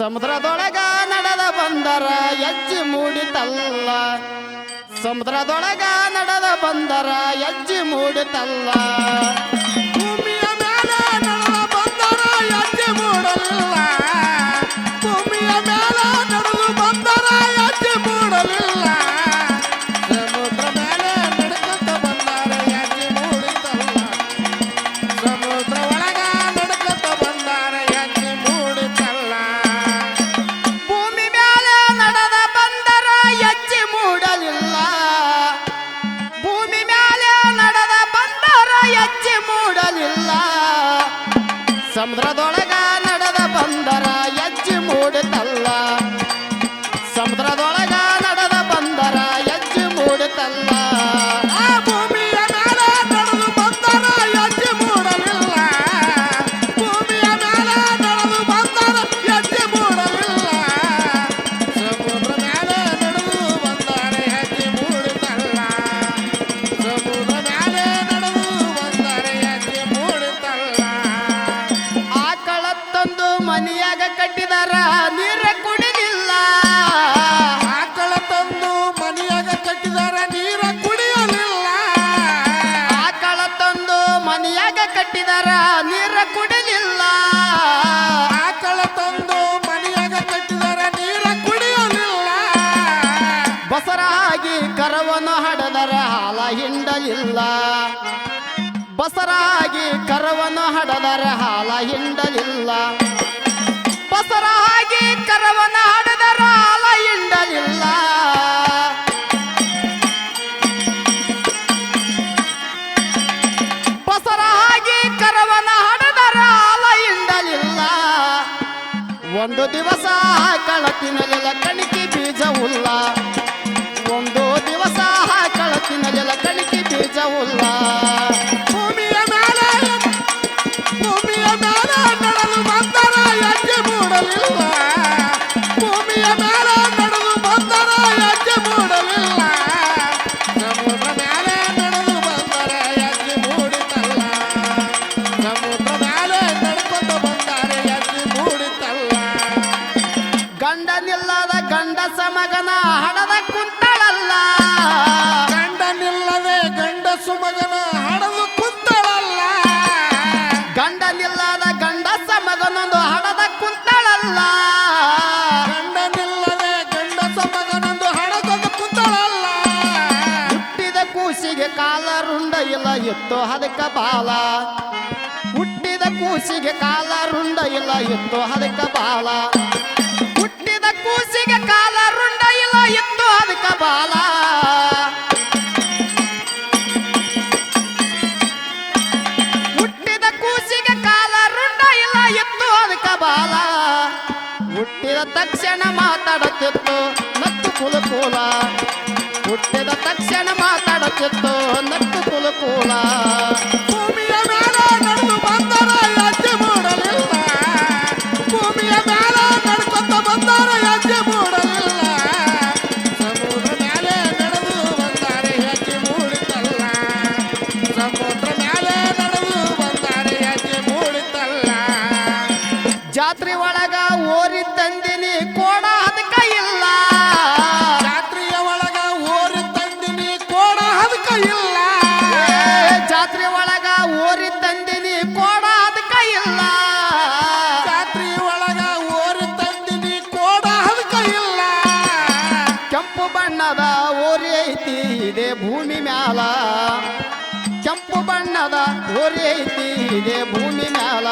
ಸಮುದ್ರದೊಳಗ ನಡೆದ ಬಂದರ ಎಜ್ಜಿ ಮೂಡಿತಲ್ಲ. ಸಮುದ್ರದೊಳಗ ನಡೆದ ಬಂದರ ಎಜ್ಜಿ ಮೂಡಿತಲ್ಲ. ಭೂಮಿಯ ಮೇಲೆ ನಡೆದ ಬಂದರ ಎಜ್ಜಿ ಮೂಡಲಿಲ್ಲ ಕಟ್ಟಿದಾರ ನೀರ ಕುಡಿದಿಲ್ಲ. ಆಕಳ ತಂದು ಮನೆಯಾಗ ಕಟ್ಟಿದಾರ ನೀರ ಕುಡಿಯಲಿಲ್ಲ. ಆಕಳ ತಂದು ಮನೆಯಾಗ ಕಟ್ಟಿದಾರ ನೀರ ಕುಡಿಲಿಲ್ಲ. ಆಕಳ ತಂದು ಮನೆಯಾಗ ಕಟ್ಟಿದಾರ ನೀರ ಕುಡಿಯಲಿಲ್ಲ. ಬಸರಾಗಿ ಕರವನು ಹಡದರ ಹಾಲ ಹಿಂಡಲಿಲ್ಲ. ಬಸರಾಗಿ ಕರವನು ಹಡದರ ಹಾಲ ಹಿಂಡಲಿಲ್ಲ. ಬಸರಾಗಿ ಕರವನ ಹಡದರ ಹಾಲ ಹಿಂಡಲಿಲ್ಲ. ಬಸರಾಗಿ ಕರವನ ಹಡದರ ಹಾಲ ಇಂಡಲಿಲ್ಲ ಒಂದು ದಿವಸ ಕಳತಿನಲಿಲ್ಲ ಕಣಿಕೆ ಬೀಜವುಲ್ಲ ಒಂದು ದಿವಸ ಕಳತಿನಲಿಲ್ಲ ಕಣಿಕೆ ಬೀಜವುಲ್ಲ ಭೂಮಿಯ ಗಂಡನಿಲ್ಲದ ಗಂಡಸ ಮಗನ ಹಡದ ಕುಂತಳಲ್ಲ. ಗಂಡನಿಲ್ಲದೆ ಗಂಡಸು ಮಗನ ಹಡದ ಕುಂತಳಲ್ಲ. ಗಂಡನಿಲ್ಲದ ಗಂಡಸ ಮಗನೊಂದು ಹಡದ ಕುಂತಳಲ್ಲ. ಗಂಡನಿಲ್ಲದೆ ಗಂಡಸ ಮಗನೊಂದು ಹಡದ ಕುಂತಳಲ್ಲ. ಹುಟ್ಟಿದ ಕೂಸಿಗೆ ಕಾಲ ರುಂಡ ಇಲ್ಲ ಎತ್ತು ಹದಕ ಬಾಲ. ಹುಟ್ಟಿದ ಕೂಸಿಗೆ ಕಾಲ ರುಂಡ ಇಲ್ಲ ಎತ್ತು ಹದಕ ಬಾಲ. ಹುಟ್ಟಿದ ತಕ್ಷಣ ಮಾತಾಡುತ್ತಿತ್ತು. ನತ್ತು ಕುಲಕೂಲ ಹುಟ್ಟಿದ ತಕ್ಷಣ ಮಾತಾಡುತ್ತಿತ್ತು. ನತ್ತು ಕುಲಕೂಲ ತಂದಿನಿ ಕೋಡ ಅದಕ್ಕ ಇಲ್ಲ. ಜಾತ್ರೆಯ ಒಳಗ ಓರಿ ತಂದಿನಿ ಕೋಡ ಅದಕ್ಕ ಇಲ್ಲ. ಜಾತ್ರೆ ಒಳಗ ಓರಿ ತಂದಿನಿ ಕೋಡ ಅದಕ್ಕ ಇಲ್ಲ. ಜಾತ್ರೆ ಒಳಗ ಓರಿ ತಂದಿನಿ ಕೋಡ ಅದಕ್ಕ ಇಲ್ಲ. ಕೆಂಪು ಬಣ್ಣದ ಓರಿ ಐತಿ ಇದೆ ಭೂಮಿ ಮ್ಯಾಲ. ಕೆಂಪು ಬಣ್ಣದ ಓರಿ ಐತಿ ಇದೆ ಭೂಮಿ ಮ್ಯಾಲ.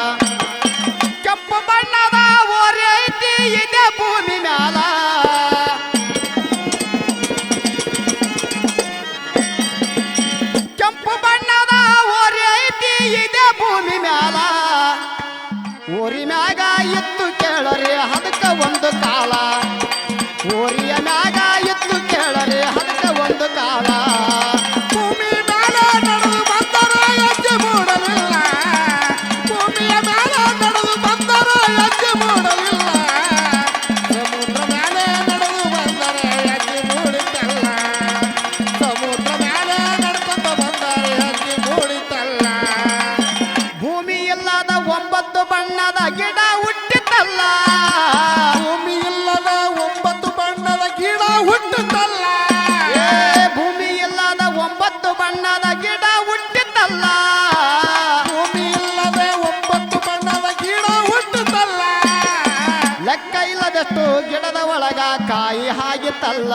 ಲೆಕ್ಕ ಇಲ್ಲದಷ್ಟು ಗಿಡದ ಒಳಗ ಕಾಯಿ ಹಾಗಿತ್ತಲ್ಲ.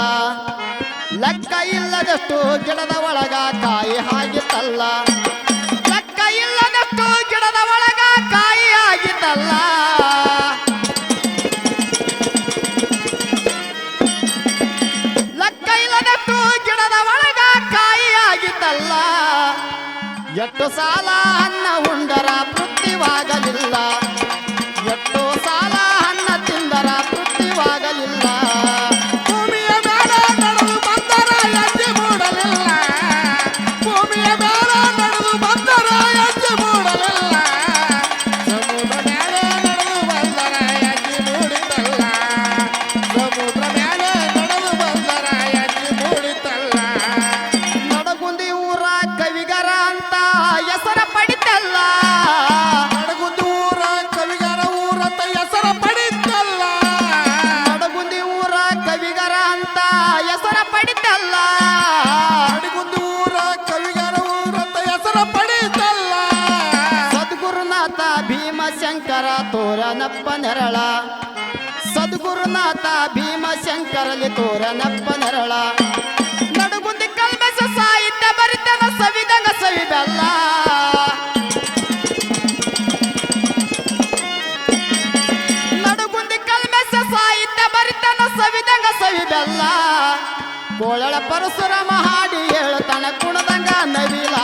ಲೆಕ್ಕ ಇಲ್ಲದಷ್ಟು ಗಿಡದ ಒಳಗ ಕಾಯಿ ಹಾಗಿತ್ತಲ್ಲ. ಲೆಕ್ಕ ಇಲ್ಲದಷ್ಟು ಗಿಡದ ಒಳಗ ಕಾಯಿ ಆಗಿತ್ತಲ್ಲ ತೋರನಪ್ಪ ನೆರಳ. ಸದ್ಗುರುನಾಥ ಭೀಮಶಂಕರಲ್ಲಿ ತೋರನಪ್ಪ ನೆರಳ. ನಡುಗುಂದಿ ಕಲ್ಮಸ ಸಾಹಿತ್ಯ ಬರಿತನ ಸವಿದಂಗ ಸವಿಬೆಲ್ಲ. ನಡುಗುಂದಿ ಕಲ್ಮಸ ಸಾಹಿತ್ಯ ಬರಿತನ ಸವಿದಂಗ ಸವಿಬೆಲ್ಲ. ಕೋಳಳ ಪರಶುರಾಮ ಹಾಡಿ ಹೇಳ್ತಾನ ಕುಣದಂಗ ನವಿಲ.